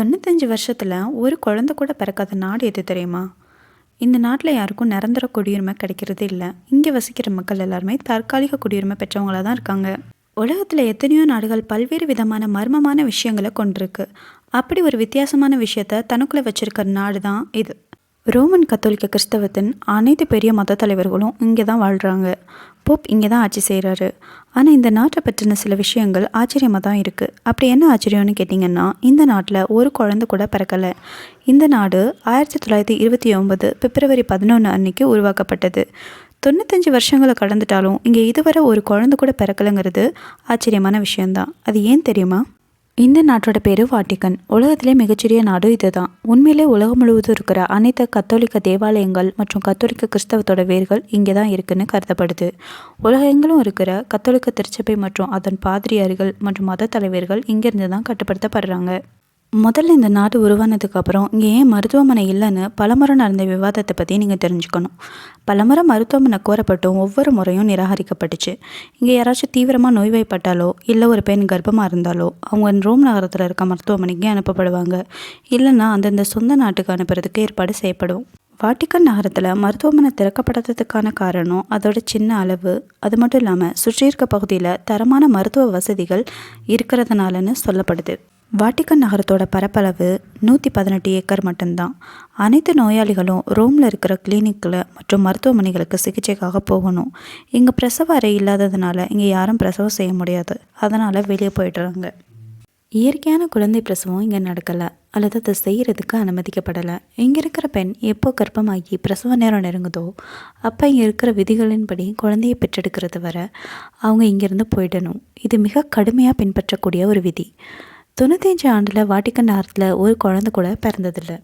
தொண்ணூத்தஞ்சு வருஷத்தில் ஒரு குழந்தை கூட பிறக்காத நாடு எது தெரியுமா? இந்த நாட்டில் யாருக்கும் நிரந்தர குடியுரிமை கிடைக்கிறது இல்லை. இங்கே வசிக்கிற மக்கள் எல்லாருமே தற்காலிக குடியுரிமை பெற்றவங்களாக தான் இருக்காங்க. உலகத்தில் எத்தனையோ நாடுகள் பல்வேறு விதமான மர்மமான விஷயங்களை கொண்டிருக்கு. அப்படி ஒரு வித்தியாசமான விஷயத்த தனக்குள்ளே வச்சிருக்கிற நாடு தான் இது. ரோமன் கத்தோலிக்க கிறிஸ்தவத்தின் அனைத்து பெரிய மத தலைவர்களும் இங்கே தான் வாழ்கிறாங்க போப் இங்கே தான் ஆட்சி செய்கிறாரு ஆனால் இந்த நாட்டை பற்றின சில விஷயங்கள் ஆச்சரியமாக தான் இருக்குது அப்படி என்ன ஆச்சரியம்னு கேட்டிங்கன்னா இந்த நாட்டில் ஒரு குழந்தை கூட பிறக்கலை. இந்த நாடு ஆயிரத்தி தொள்ளாயிரத்தி இருபத்தி ஒம்பது பிப்ரவரி பதினொன்று அன்னைக்கு உருவாக்கப்பட்டது. தொண்ணூத்தஞ்சு வருஷங்களை கடந்துட்டாலும் இங்கே இதுவரை ஒரு குழந்தை கூட பிறக்கலைங்கிறது ஆச்சரியமான விஷயந்தான் அது ஏன் தெரியுமா? இந்த நாட்டோட பேர் வாட்டிக்கன் உலகத்திலே மிகச்சிறிய நாடு இதுதான். உண்மையிலே உலகம் முழுவதும் இருக்கிற அனைத்து கத்தோலிக்க தேவாலயங்கள் மற்றும் கத்தோலிக்க கிறிஸ்தவத்தோட வேர்கள் இங்கே தான் இருக்குன்னு கருதப்படுது. உலகெங்கிலும் இருக்கிற கத்தோலிக்க திருச்சபை மற்றும் அதன் பாதிரியார்கள் மற்றும் மத தலைவர்கள் இங்கிருந்து தான் கட்டுப்படுத்தப்படுறாங்க. முதல்ல இந்த நாடு உருவானதுக்கப்புறம் இங்கே ஏன் மருத்துவமனை இல்லைன்னு பலமுறை நடந்த விவாதத்தை பற்றி நீங்கள் தெரிஞ்சுக்கணும். பலமுறை மருத்துவமனை கோரப்பட்டும் ஒவ்வொரு முறையும் நிராகரிக்கப்பட்டுச்சு. இங்கே யாராச்சும் தீவிரமாக நோய்வாய்ப்பட்டாலோ இல்லை ஒரு பெண் கர்ப்பமாக இருந்தாலோ அவங்க ரோம் நகரத்தில் இருக்க மருத்துவமனைக்கு அனுப்பப்படுவாங்க. இல்லைன்னா அந்தந்த சொந்த நாட்டுக்கு அனுப்புறதுக்கு ஏற்பாடு செய்யப்படும். வாட்டிக்கன் நகரத்தில் மருத்துவமனை திறக்கப்படாததுக்கான காரணம் அதோட சின்ன அளவு அது மட்டும் இல்லாமல் சுற்றி இருக்க பகுதியில் தரமான மருத்துவ வசதிகள் இருக்கிறதுனாலன்னு சொல்லப்படுது. வாட்டிக்கன் நகரத்தோட பரப்பளவு நூற்றி பதினெட்டு ஏக்கர் மட்டும்தான். அனைத்து நோயாளிகளும் ரோமில் இருக்கிற கிளினிக்கில் மற்றும் மருத்துவமனைகளுக்கு சிகிச்சைக்காக போகணும். இங்கே பிரசவ அறை இல்லாததுனால இங்கே யாரும் பிரசவம் செய்ய முடியாது. அதனால் வெளியே போயிடுறாங்க இயற்கையான குழந்தை பிரசவம் இங்கே நடக்கலை. அல்லது அதை செய்கிறதுக்கு அனுமதிக்கப்படலை. இங்கே இருக்கிற பெண் எப்போ கர்ப்பமாகி பிரசவ நேரம் நெருங்குதோ அப்போ இங்கே இருக்கிற விதிகளின்படி குழந்தையை பெற்றெடுக்கிறது வர அவங்க இங்கேருந்து போயிடணும். இது மிக கடுமையாக பின்பற்றக்கூடிய ஒரு விதி. தொண்ணூத்தஞ்சு ஆண்டில் வாட்டிக்கன் நகரத்தில் ஒரு குழந்தை கூட பிறந்ததில்லை.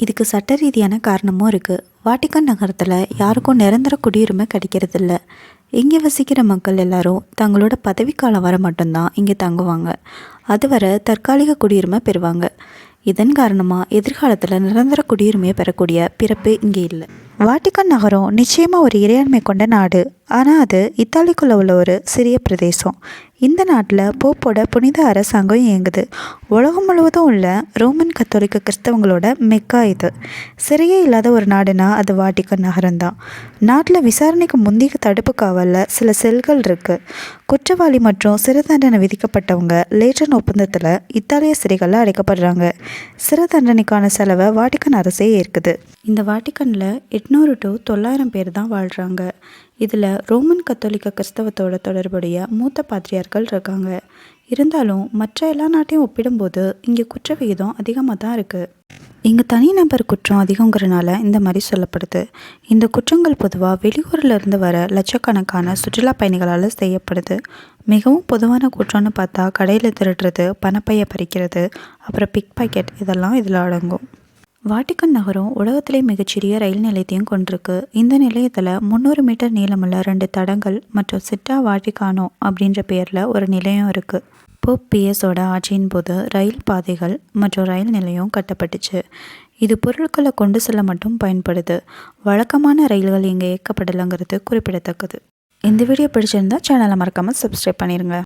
இதுக்கு சட்ட ரீதியான காரணமும் இருக்குது வாட்டிக்கன் நகரத்தில் யாருக்கும் நிரந்தர குடியுரிமை கிடைக்கிறதில்ல. இங்கே வசிக்கிற மக்கள் எல்லாரும் தங்களோட பதவிக்காலம் வர மட்டும்தான் இங்கே தங்குவாங்க. அதுவரை தற்காலிக குடியுரிமை பெறுவாங்க. இதன் காரணமாக எதிர்காலத்தில் நிரந்தர குடியுரிமையை பெறக்கூடிய பிறப்பு இங்கே இல்லை. வாட்டிக்கன் நகரம் நிச்சயமாக ஒரு இறையாண்மை கொண்ட நாடு. ஆனால் அது இத்தாலிக்குள்ளே உள்ள ஒரு சிறிய பிரதேசம். இந்த நாட்டில் போப்போட புனித அரசாங்கம் இயங்குது. உலகம் முழுவதும் உள்ள ரோமன் கத்தோலிக்க கிறிஸ்தவங்களோட மெக்கா இது. சிறையே இல்லாத ஒரு நாடுனா அது வாட்டிக்கன் நகரம்தான். நாட்டில் விசாரணைக்கு முந்தைய தடுப்பு காவலில் சில செல்கள் இருக்குது குற்றவாளி மற்றும் சிறை தண்டனை விதிக்கப்பட்டவங்க லேட்டன் ஒப்பந்தத்தில் இத்தாலிய சிறைகளில் அடைக்கப்படுறாங்க. சிறை தண்டனைக்கான செலவை வாட்டிக்கன் அரசே ஏற்குது. இந்த வாட்டிக்கனில் எட்நூறு டு தொள்ளாயிரம் பேர் தான் வாழ்கிறாங்க இதில் ரோமன் கத்தோலிக்க கிறிஸ்தவத்தோட தொடர்புடைய மூத்த பாத்திரியார்கள் இருக்காங்க. இருந்தாலும் மற்ற எல்லா நாட்டையும் ஒப்பிடும்போது இங்கே குற்ற விகிதம் அதிகமாக தான் இருக்குது இங்கே தனிநபர் குற்றம் அதிகங்கிறனால இந்த மாதிரி சொல்லப்படுது. இந்த குற்றங்கள் பொதுவாக வெளியூரில் இருந்து வர லட்சக்கணக்கான சுற்றுலா பயணிகளால் செய்யப்படுது. மிகவும் பொதுவான குற்றம்னு பார்த்தா கடையில் திருடுறது பணப்பையை பறிக்கிறது அப்புறம் பிக் பாக்கெட் இதெல்லாம் இதில் அடங்கும். வாட்டிக்கன் நகரம் உலகத்திலே மிகச்சிறிய ரயில் நிலையத்தையும் கொண்டிருக்கு. இந்த நிலையத்தில் முந்நூறு மீட்டர் நீளமுள்ள ரெண்டு தடங்கள் மற்றும் சிட்டா வாட்டிக்கானோ அப்படின்ற பேரில் ஒரு நிலையம் இருக்குது போப் பிஎஸோட ஆட்சியின் போது ரயில் பாதைகள் மற்றும் ரயில் நிலையம் கட்டப்பட்டுச்சு. இது பொருட்களை கொண்டு செல்ல மட்டும் பயன்படுது. வழக்கமான ரயில்கள் இங்கே இயக்கப்படலைங்கிறது குறிப்பிடத்தக்கது. இந்த வீடியோ பிடிச்சிருந்தா சேனலை மறக்காமல் சப்ஸ்கிரைப் பண்ணிடுங்க